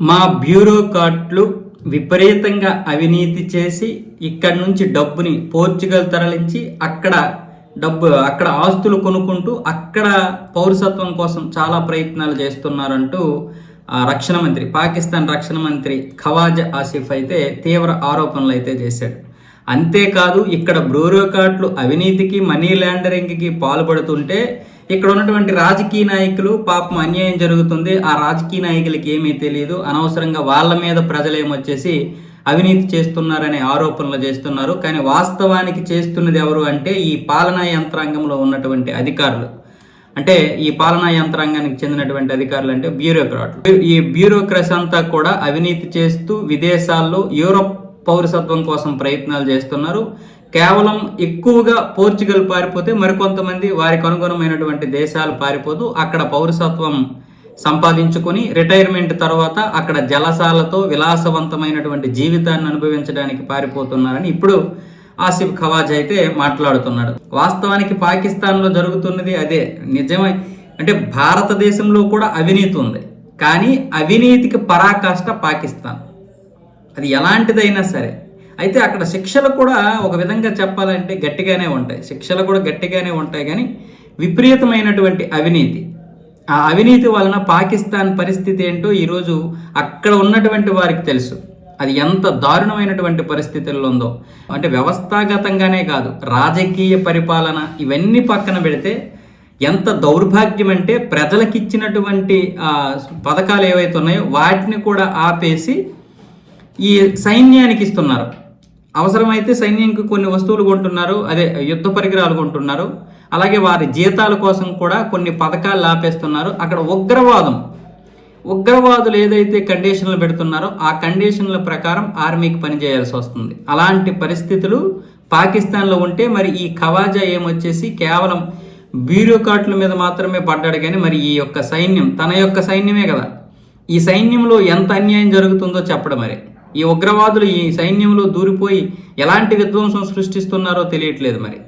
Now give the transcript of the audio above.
మా బ్యూరోక్రాట్లు విపరీతంగా అవినీతి చేసి ఇక్కడి నుంచి డబ్బుని పోర్చుగల్ తరలించి అక్కడ డబ్బు అక్కడ ఆస్తులు కొనుక్కుంటూ అక్కడ పౌరసత్వం కోసం చాలా ప్రయత్నాలు చేస్తున్నారంటూ ఆ రక్షణ మంత్రి పాకిస్తాన్ రక్షణ మంత్రి ఖవాజా ఆసిఫ్ అయితే తీవ్ర ఆరోపణలు అయితే చేశాడు. అంతేకాదు ఇక్కడ బ్యూరోక్రాట్లు అవినీతికి మనీ లాండరింగ్కి పాల్పడుతుంటే ఇక్కడ ఉన్నటువంటి రాజకీయ నాయకులు పాపం అన్యాయం జరుగుతుంది. ఆ రాజకీయ నాయకులకి ఏమీ తెలియదు. అనవసరంగా వాళ్ళ మీద ప్రజలేమొచ్చేసి అవినీతి చేస్తున్నారనే ఆరోపణలు చేస్తున్నారు. కానీ వాస్తవానికి చేస్తున్నది ఎవరు అంటే ఈ పాలనా యంత్రాంగంలో ఉన్నటువంటి అధికారులు. అంటే ఈ పాలనా యంత్రాంగానికి చెందినటువంటి అధికారులు అంటే బ్యూరోక్రాట్లు. ఈ బ్యూరోక్రసీ అంతా కూడా అవినీతి చేస్తూ విదేశాల్లో యూరోప్ పౌరసత్వం కోసం ప్రయత్నాలు చేస్తున్నారు. కేవలం ఎక్కువగా పోర్చుగల్ పారిపోతే మరికొంతమంది వారికి అనుగుణమైనటువంటి దేశాలు పారిపోతూ అక్కడ పౌరసత్వం సంపాదించుకొని రిటైర్మెంట్ తర్వాత అక్కడ జలసాలతో విలాసవంతమైనటువంటి జీవితాన్ని అనుభవించడానికి పారిపోతున్నారని ఇప్పుడు ఆసిఫ్ ఖవాజ్ అయితే మాట్లాడుతున్నాడు. వాస్తవానికి పాకిస్తాన్లో జరుగుతున్నది అదే. నిజమే. అంటే భారతదేశంలో కూడా అవినీతి ఉంది. కానీ అవినీతికి పరాకాష్ట పాకిస్తాన్. అది ఎలాంటిదైనా సరే. అయితే అక్కడ శిక్షలు కూడా ఒక విధంగా చెప్పాలంటే గట్టిగానే ఉంటాయి. శిక్షలు కూడా గట్టిగానే ఉంటాయి కానీ విపరీతమైనటువంటి అవినీతి. ఆ అవినీతి వలన పాకిస్తాన్ పరిస్థితి ఏంటో ఈరోజు అక్కడ ఉన్నటువంటి వారికి తెలుసు. అది ఎంత దారుణమైనటువంటి పరిస్థితుల్లో ఉందో. అంటే వ్యవస్థాగతంగానే కాదు రాజకీయ పరిపాలన ఇవన్నీ పక్కన పెడితే ఎంత దౌర్భాగ్యం అంటే ప్రజలకిచ్చినటువంటి పథకాలు ఏవైతే ఉన్నాయో వాటిని కూడా ఆపేసి ఈ సైన్యానికి ఇస్తున్నారు. అవసరమైతే సైన్యంకి కొన్ని వస్తువులు కొంటున్నారు అదే యుద్ధ పరికరాలు కొంటున్నారు. అలాగే వారి జీతాల కోసం కూడా కొన్ని పథకాలు ఆపేస్తున్నారు అక్కడ ఉగ్రవాదం ఉగ్రవాదులు ఏదైతే కండిషన్లు పెడుతున్నారో ఆ కండిషన్ల ప్రకారం ఆర్మీకి పనిచేయాల్సి వస్తుంది. అలాంటి పరిస్థితులు పాకిస్తాన్లో ఉంటే మరి ఈ ఖవాజా ఏమొచ్చేసి కేవలం బ్యూరోక్రాట్ల మీద మాత్రమే పడ్డాడు కానీ మరి ఈ యొక్క సైన్యం తన యొక్క సైన్యమే కదా. ఈ సైన్యంలో ఎంత అన్యాయం జరుగుతుందో చెప్పడం మరి. ఈ ఉగ్రవాదులు ఈ సైన్యంలో దూరిపోయి ఎలాంటి విధ్వంసం సృష్టిస్తున్నారో తెలియట్లేదు మరి.